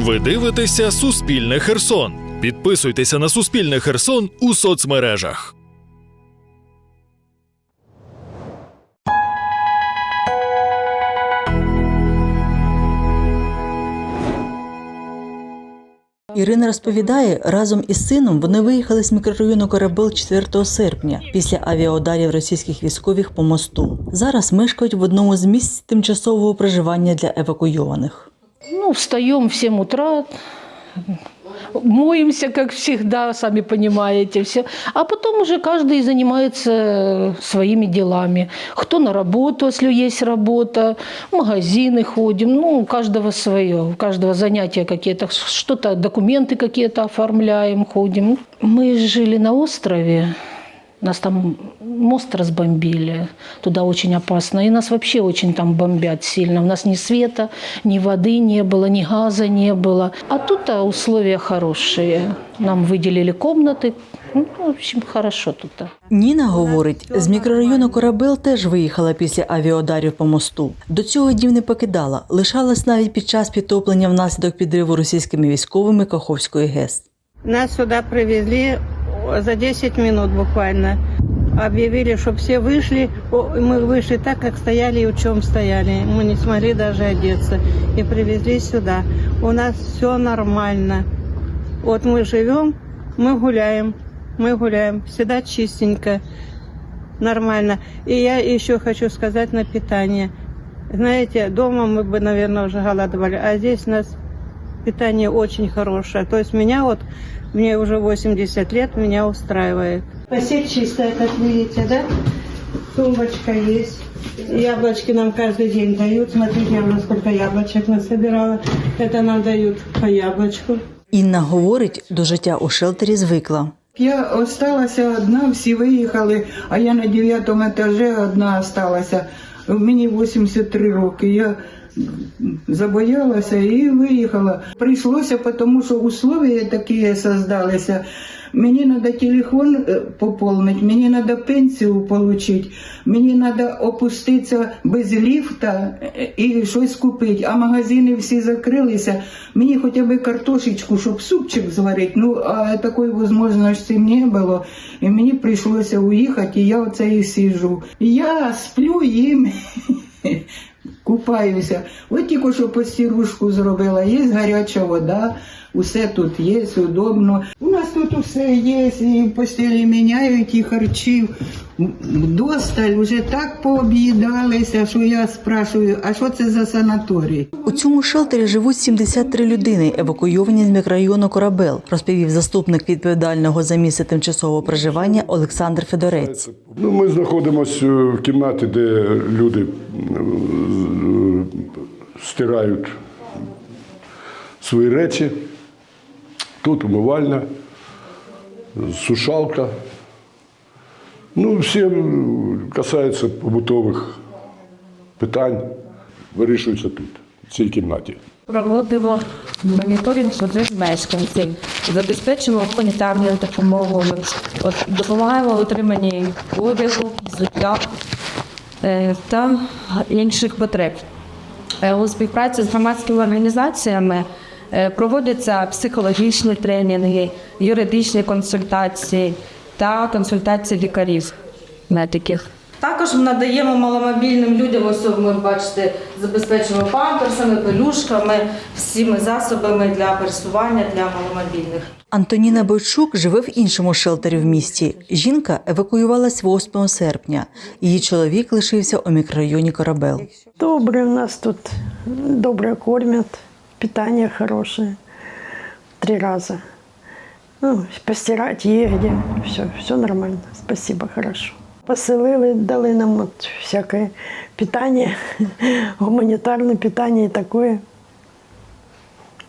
Ви дивитеся Суспільне Херсон. Підписуйтеся на Суспільне Херсон у соцмережах. Ірина розповідає, разом із сином вони виїхали з мікрорайону Корабел 4 серпня після авіаударів російських військових по мосту. Зараз мешкають в одному з місць тимчасового проживання для евакуйованих. Ну, встаем в 7 утра, моемся, как всегда, сами понимаете, все. А потом уже каждый занимается своими делами. Кто на работу, если есть работа, в магазины ходим, ну, у каждого свое, у каждого занятия какие-то, что-то, документы какие-то оформляем, ходим. Мы жили на острове, нас там мост разбомбили, туда очень опасно. И нас вообще очень там бомбят сильно. У нас ни света, ни воды не было, ни газа не было. А тут а, условия хорошие. Нам выделили комнаты. Ну, в общем, хорошо тут. Ніна говорить, з мікрорайону Корабел теж виїхала після авіаударів по мосту. До цього дів не покидала, лишалась навіть під час підтоплення внаслідок підриву російськими військовими Каховської ГЕС. Нас сюда привезли за 10 минут буквально. Объявили, что все вышли. Мы вышли так, как стояли и в чем стояли. Мы не смогли даже одеться. И привезли сюда. У нас все нормально. Вот мы живем, мы гуляем. Мы гуляем. Всегда чистенько. Нормально. И я еще хочу сказать на питание. Знаете, дома мы бы, наверное, уже голодовали. А здесь нас питание очень хорошее. То есть меня вот, мне уже 80 лет, меня устраивает. Постель чистая, как видите, да? Тумбочка есть. Яблочки нам каждый день дают. Смотрите, я уже сколько яблочек насобирала. Это нам дают по яблочку. Інна говорить, до життя у шелтері звикла. Я осталася одна, всі виїхали, а я на дев'ятому етажі одна осталася. Мені 83 роки. Я забоялася і виїхала. Прийшлося, тому що условия такі создалися. Мені треба телефон е, поповнити, мені треба пенсію отримати, мені треба опуститися без ліфта е, і щось купити. А магазини всі закрилися. Мені хоча б картошечку, щоб супчик зварити. Ну, а такої можливості не було. І мені прийшлося уїхати, і я оце і сижу. Я сплю їм. Купаюся. От тільки що постірушку зробила, є гаряча вода, усе тут є, удобно. У нас тут усе є, і постілі міняють, і харчів. Досталь вже так пооб'їдалися, що я спрашую, а що це за санаторій? У цьому шелтері живуть 73 людини, евакуйовані з мікрорайону Корабел, розповів заступник відповідального за місце тимчасового проживання Олександр Федорець. Ну, ми знаходимося в кімнаті, де люди е, стирають свої речі. Тут умивальня, сушалка. Ну, всі м, касаються побутових питань, вирішуються тут, в цій кімнаті. Проводимо моніторинг потреб мешканців, забезпечуємо гуманітарною допомогою, от, допомагаємо в отриманні одягу, взуття е, та інших потреб. Е, У співпраці з громадськими організаціями е, проводяться психологічні тренінги, юридичні консультації та консультації лікарів, медиків. Також ми надаємо маломобільним людям, ось ви бачите, забезпечуємо памперсами, пелюшками, всіми засобами для пересування для маломобільних. Антоніна Бойчук живе в іншому шелтері в місті. Жінка евакуювалась 8 серпня. Її чоловік лишився у мікрорайоні Корабел. Добре у нас тут, добре кормят, питание хорошее. Три раза. Ну, постирать егде, все, все нормально, спасибо, хорошо. Поселили, дали нам от всякое питание, гуманитарное питание и такое.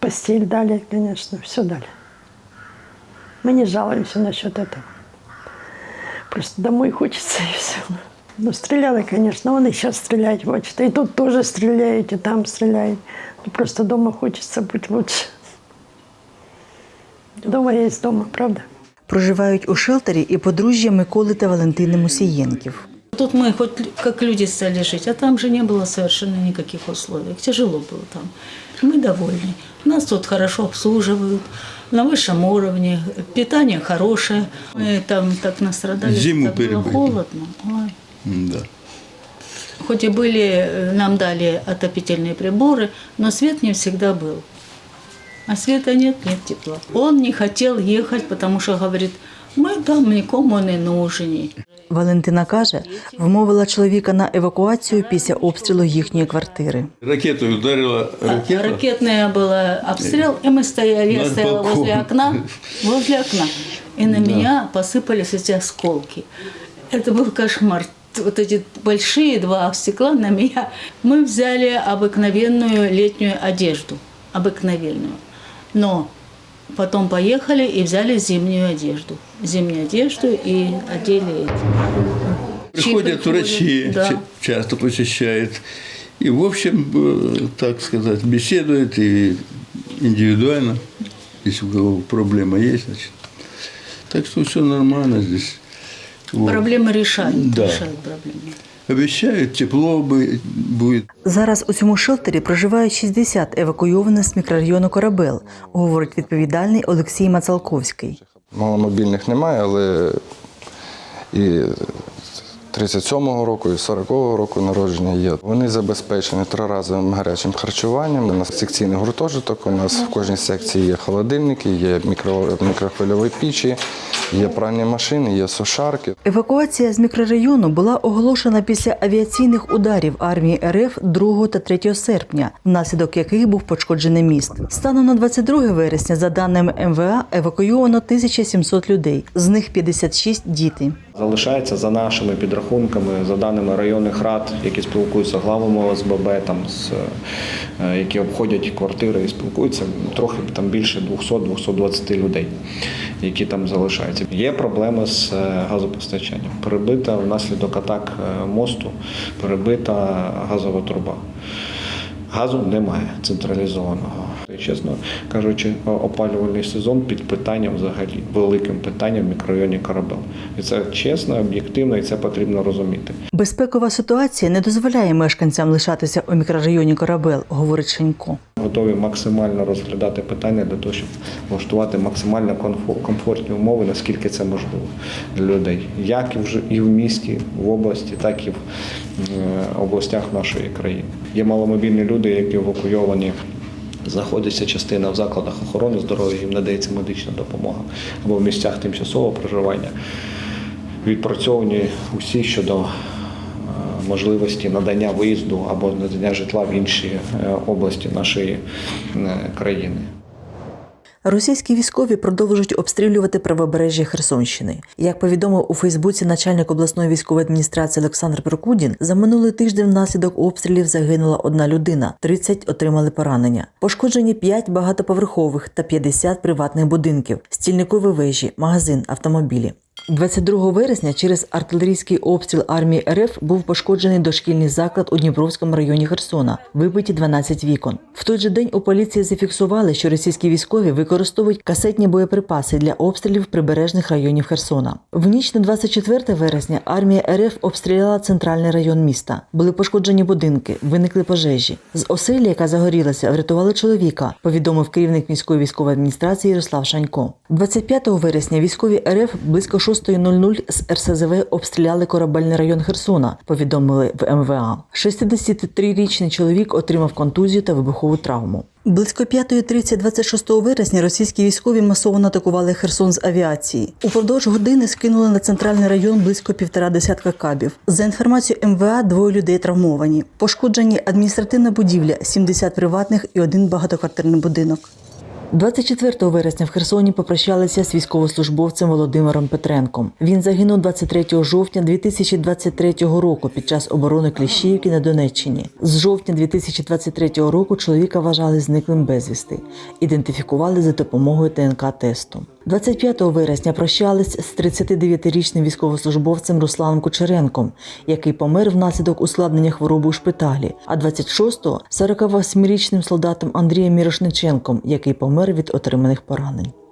Постель дали, конечно, все дали. Мы не жалуемся насчет этого. Просто домой хочется и все. Ну, стреляли, конечно, он и сейчас стрелять хочет. И тут тоже стреляет, и там стреляет. Ну, просто дома хочется быть лучше. Дома есть дома, правда? Проживають у шелтері і подружжя Миколи та Валентини Мусієнків. Тут мы хоть как люди стали жить, а там же не было совершенно никаких условий. Тяжело было там. Мы довольны. Нас тут хорошо обслуживают, на высшем уровне, питание хорошее. Мы там так настрадались, Зиму так было перебыли. холодно. Ой. Да. Хоть и были, э, нам дали отопительные приборы, но свет не всегда был. А света нет, нет тепла. Он не хотел ехать, потому что говорит, ми там нікому не нужні. Валентина каже, вмовила чоловіка на евакуацію після обстрілу їхньої квартири. Ракетою ударила ракета. Ракетная была обстрел, и мы стояли, я На стояла балконе. возле окна, возле окна, и на меня посыпались эти осколки. Это был кошмар. Вот эти большие два стекла на меня. Мы взяли обыкновенную летнюю одежду, обыкновенную. Но потом поехали и взяли зимнюю одежду. Зимнюю одежду и одели эти. Приходят Чипы врачи, да. ча- часто посещают. И, в общем, э, так сказать, беседуют и индивидуально, если у кого проблема есть, значит. Так что все нормально здесь. Вот. Проблемы решают, Да. решают проблемы. Обещают, тепло будет. Зараз у цьому шелтері проживають 60 евакуйованих з мікрорайону Корабел, говорить відповідальний Олексій Мацалковський. Маломобільних немає, але і 37-го року, і 40-го року народження є. Вони забезпечені триразовим гарячим харчуванням. У нас секційний гуртожиток, у нас в кожній секції є холодильники, є мікро, мікрохвильові пічі, є пральні машини, є сушарки. Евакуація з мікрорайону була оголошена після авіаційних ударів армії РФ 2 та 3 серпня, внаслідок яких був пошкоджений міст. Станом на 22 вересня, за даними МВА, евакуйовано 1700 людей, з них 56 – діти. Залишається за нашими підрахунками, за даними районних рад, які спілкуються главами ОСББ, там з е, які обходять квартири і спілкуються трохи там більше 200-220 людей, які там залишаються. Є проблеми з е, газопостачанням. Перебита внаслідок атак е, мосту, перебита газова труба. Газу немає централізованого. Чесно кажучи, опалювальний сезон під питанням взагалі, великим питанням в мікрорайоні Корабел. І це чесно, об'єктивно, і це потрібно розуміти. Безпекова ситуація не дозволяє мешканцям лишатися у мікрорайоні Корабел, говорить Шенько. Готові максимально розглядати питання для того, щоб влаштувати максимально комфо- комфортні умови, наскільки це можливо для людей, як і в, місті, в області, так і в е, областях нашої країни. Є маломобільні люди, які евакуйовані. Знаходиться частина в закладах охорони здоров'я, їм надається медична допомога або в місцях тимчасового проживання. Відпрацьовані усі щодо можливості надання виїзду або надання житла в інші е, області нашої е, країни. Російські військові продовжують обстрілювати правобережжя Херсонщини. Як повідомив у Фейсбуці начальник обласної військової адміністрації Олександр Прокудін, за минулий тиждень внаслідок обстрілів загинула одна людина, 30 отримали поранення. Пошкоджені 5 багатоповерхових та 50 приватних будинків, стільникові вежі, магазин, автомобілі. 22 вересня через артилерійський обстріл армії РФ був пошкоджений дошкільний заклад у Дніпровському районі Херсона, вибиті 12 вікон. В той же день у поліції зафіксували, що російські військові використовують касетні боєприпаси для обстрілів прибережних районів Херсона. В ніч на 24 вересня армія РФ обстріляла центральний район міста. Були пошкоджені будинки, виникли пожежі. З оселі, яка загорілася, врятували чоловіка, повідомив керівник міської військової адміністрації Ярослав Шанько. 25 вересня військові РФ близько 6.00 з РСЗВ обстріляли корабельний район Херсона, повідомили в МВА. 63-річний чоловік отримав контузію та вибухову травму. Близько 5.30 26 вересня російські військові масово атакували Херсон з авіації. Упродовж години скинули на центральний район близько півтора десятка кабів. За інформацією МВА, двоє людей травмовані. Пошкоджені адміністративна будівля, 70 приватних і один багатоквартирний будинок. 24 вересня в Херсоні попрощалися з військовослужбовцем Володимиром Петренком. Він загинув 23 жовтня 2023 року під час оборони Кліщіївки на Донеччині. З жовтня 2023 року чоловіка вважали зниклим безвісти. Ідентифікували за допомогою ДНК-тесту. 25 вересня прощались з 39-річним військовослужбовцем Русланом Кучеренком, який помер внаслідок ускладнення хвороби у шпиталі, а 26-го – 48-річним солдатом Андрієм Мірошниченком, який помер від отриманих поранень.